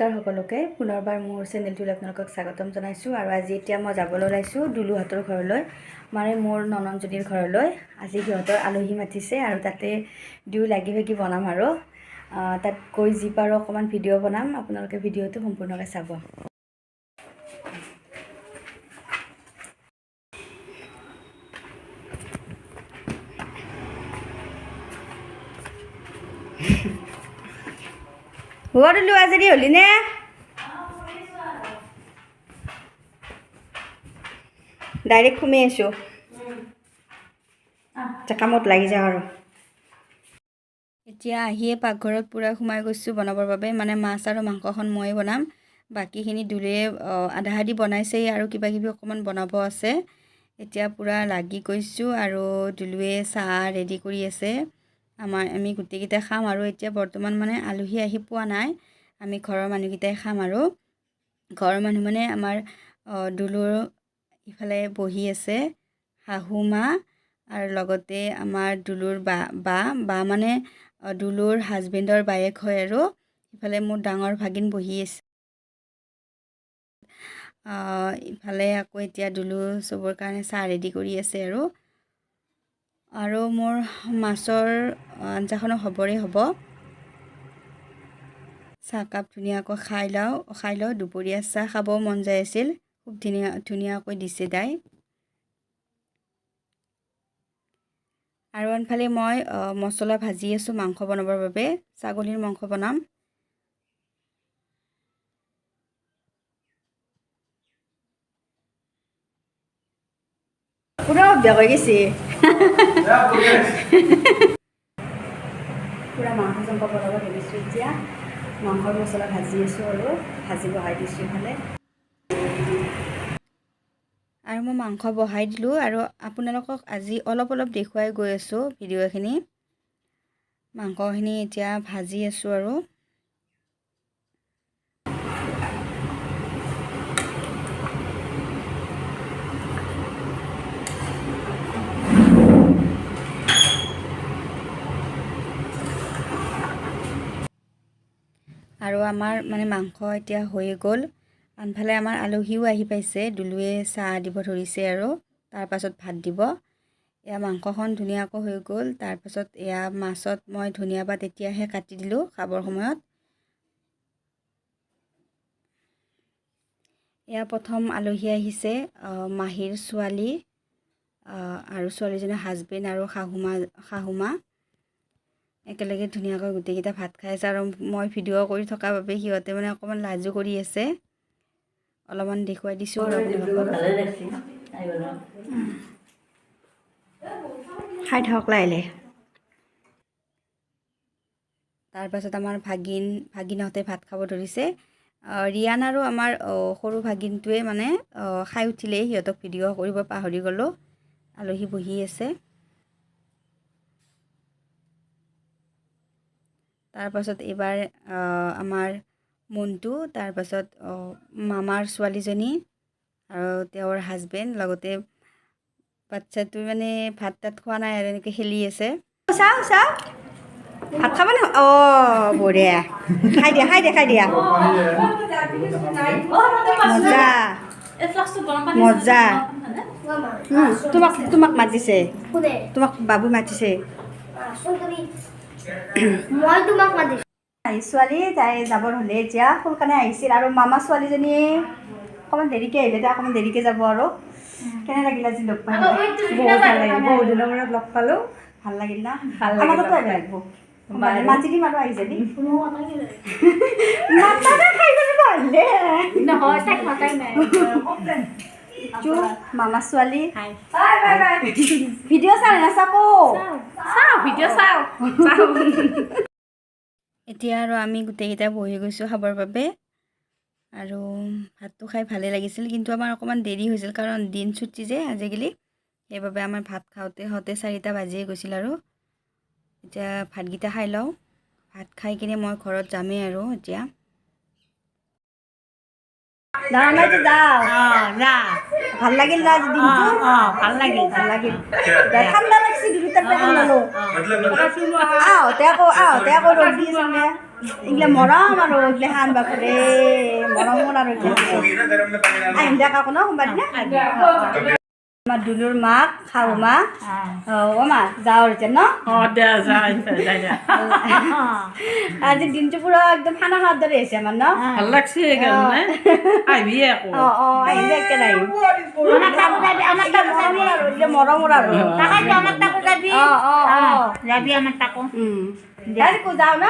নমস্কাৰ সকলোকে পুনৰবাৰ মোৰ চেনেলটোলৈ আপোনালোকক স্বাগতম জনাইছোঁ আৰু আজি এতিয়া মই যাবলৈ ওলাইছোঁ দুলুহঁতৰ ঘৰলৈ মানে মোৰ নননজনীৰ ঘৰলৈ। আজি সিহঁতৰ আলহী মাতিছে আৰু তাতে দুয়ো লাগি ভাগি বনাম আৰু। তাত গৈ যি পাৰোঁ অকণমান ভিডিঅ' বনাম আপোনালোকে ভিডিঅ'টো সম্পূৰ্ণকৈ চাব। হ'ব দুলু আজি হলি নে ডাইৰেক্ট সোমাই আছোঁ আচ্ছা, কামত লাগি যাওঁ আৰু এতিয়া আহিয়ে পাকঘৰত পূৰা সোমাই গৈছোঁ বনাবৰ বাবে। মানে মাছ আৰু মাংসখন ময়ে বনাম। বাকীখিনি দুলে আধা আধি বনাইছেই আৰু কিবা কিবি অকণমান বনাব আছে। এতিয়া পূৰা লাগি গৈছোঁ আৰু দুলুৱে চাহ ৰেডি কৰি আছে। আমাৰ আমি গোটেইকেইটাই খাম আৰু এতিয়া বৰ্তমান মানে আলহী আহি পোৱা নাই। আমি ঘৰৰ মানুহকেইটাই খাম আৰু। ঘৰৰ মানুহ মানে আমাৰ দুলুৰ ইফালে বহি আছে শাহু মা আৰু লগতে আমাৰ দুলুৰ বা বা বা মানে দুলুৰ হাজবেণ্ডৰ বায়েক হয় আৰু। ইফালে মোৰ ডাঙৰ ভাগিন বহি আছে। ইফালে আকৌ এতিয়া দুলু চবৰ কাৰণে চাহ ৰেডি কৰি আছে আৰু। আৰু মোৰ মাছৰ আঞ্জাখনো হ'বৰে হ'ব। চাহকাপ ধুনীয়াকৈ খাই লওঁ খাই লওঁ দুপৰীয়া চাহ খাব মন যায় আছিল। খুব ধুনীয়া ধুনীয়াকৈ দিছে তাই। আৰু আনফালে মই মছলা ভাজি আছোঁ মাংস বনাবৰ বাবে। ছাগলীৰ মাংস বনাম। পুৰা অভ্যাস হৈ গৈছে পূৰা মাংস চাংস বনাব ধৰিছোঁ এতিয়া মাংসৰ মছলা ভাজি আছোঁ আৰু ভাজি বহাই দিছোঁ ইফালে আৰু মই মাংস বহাই দিলোঁ আৰু আপোনালোকক আজি অলপ অলপ দেখুৱাই গৈ আছোঁ ভিডিঅ'খিনি। মাংসখিনি এতিয়া ভাজি আছোঁ আৰু। আৰু আমাৰ মানে মাংস এতিয়া হৈ গ'ল। আনফালে আমাৰ আলহীও আহি পাইছে দুলুৱে চাহ দিব ধৰিছে আৰু তাৰপাছত ভাত দিব। এয়া মাংসখন ধুনীয়াকৈ হৈ গ'ল তাৰপাছত এয়া মাছত মই ধনিয়া পাত এতিয়াহে কাটি দিলোঁ খাবৰ সময়ত। এয়া প্ৰথম আলহী আহিছে আহ, মাহীৰ ছোৱালী আৰু ছোৱালীজনীৰ হাজবেণ্ড আৰু শাহুমা শাহুমা। একেলগে ধুনীয়াকৈ গোটেইকেইটা ভাত খাই আছে আৰু মই ভিডিঅ' কৰি থকাৰ বাবে সিহঁতে মানে অকণমান লাজো কৰি আছে। অলপমান দেখুৱাই দিছোঁ আৰু খাই থাকক লাহে তাৰপাছত আমাৰ ভাগিন ভাগিনহঁতে ভাত খাব ধৰিছে। ৰিয়ান আৰু আমাৰ সৰু ভাগিনটোৱে মানে খাই উঠিলেই সিহঁতক ভিডিঅ' কৰিব পাহৰি গ'লোঁ। আলহী বহি আছে। তাৰপাছত এইবাৰ আমাৰ মন্টু তাৰপাছত মামাৰ ছোৱালীজনী আৰু তেওঁৰ হাজবেণ্ড লগতে বাচ্ছাটো মানে ভাত তাত খোৱা নাই আৰু এনেকৈ খেলি আছে। চাওঁ চাওঁ ভাত খাব নে? অঁ বঢ়িয়া। খাই দিয়া খাই দিয়া খাই দিয়া। মজা। মজা। তোমাক তোমাক মাতিছে। তোমাক বাবু মাতিছে। মই তোমাক মাতিছো আহি ছোৱালী তাই যাবৰ হ'লে এতিয়া সোনকালে আহিছিল আৰু মামা ছোৱালীজনী অকণমান দেৰিকৈ আহিলে তাই অকণমান দেৰিকৈ যাব আৰু। কেনে লাগিল আজি লগ পাই? বহুত ভালো লাগিল বহুত দিনৰ মূৰত লগ পালোঁ। ভালো লাগিল না? ভালো লাগিল আহিব লাগিব মাতি দিম আৰু আহি যাবি। মাতা খাই ভালে নহয় তাইক মাতাই নাই। চু মামা ছোৱালী ভিডিঅ' চাই নাচাকো চাওঁ ভিডিঅ' চাওঁ চাওঁ এতিয়া আৰু আমি গোটেইকেইটা বহি গৈছোঁ খাবৰ বাবে। আৰু ভাতটো খাই ভালে লাগিছিল কিন্তু আমাৰ অকণমান দেৰি হৈছিল কাৰণ দিন ছুটি যে আজিকালি। সেইবাবে আমাৰ ভাত খাওঁতে খাওঁতে চাৰিটা বাজিয়ে গৈছিল আৰু। এতিয়া ভাতকেইটা খাই লওঁ। ভাত খাই কিনে মই ঘৰত যামেই আৰু এতিয়া। যাওঁ নাই যাওঁ অঁ যা। ভালো লাগিল না আজি দিনটো ভালো লাগিল। ভালো লাগিল। ঠাণ্ডা লাগিছে দুটা পেকেট ল'লো আহোঁতে আকৌ আহোঁতে আকৌ ৰ'দ দি আছিলে এইগিলা মৰম আৰু এইগিলা হান বাপৰে মৰমৰ আৰু আহিম দে কাকো ন? কোনোবা দিনা? আমাৰ দুলুৰ মাক শাহু মা অ মা যাওঁ আৰু এতিয়া ন? অঁ দে যাই যাই দে আজি দিনটো পুৰা একদম খানা খোৱাৰ দৰে হৈছে আমাৰ ন? ভাল লাগছে সেইকাৰণে আহিবি আকৌ। অ অ আহিম দে একেবাৰে আহিম আমাৰ তাকু যাবি আমাৰ তাকু যাবি। মৰমৰ আৰু এইগিলা মৰমৰ আৰু। তাকাই আমাৰ তাকু যাবি। অ অ অ। যাবি আমাৰ তাকু। উম। যাওঁ ন?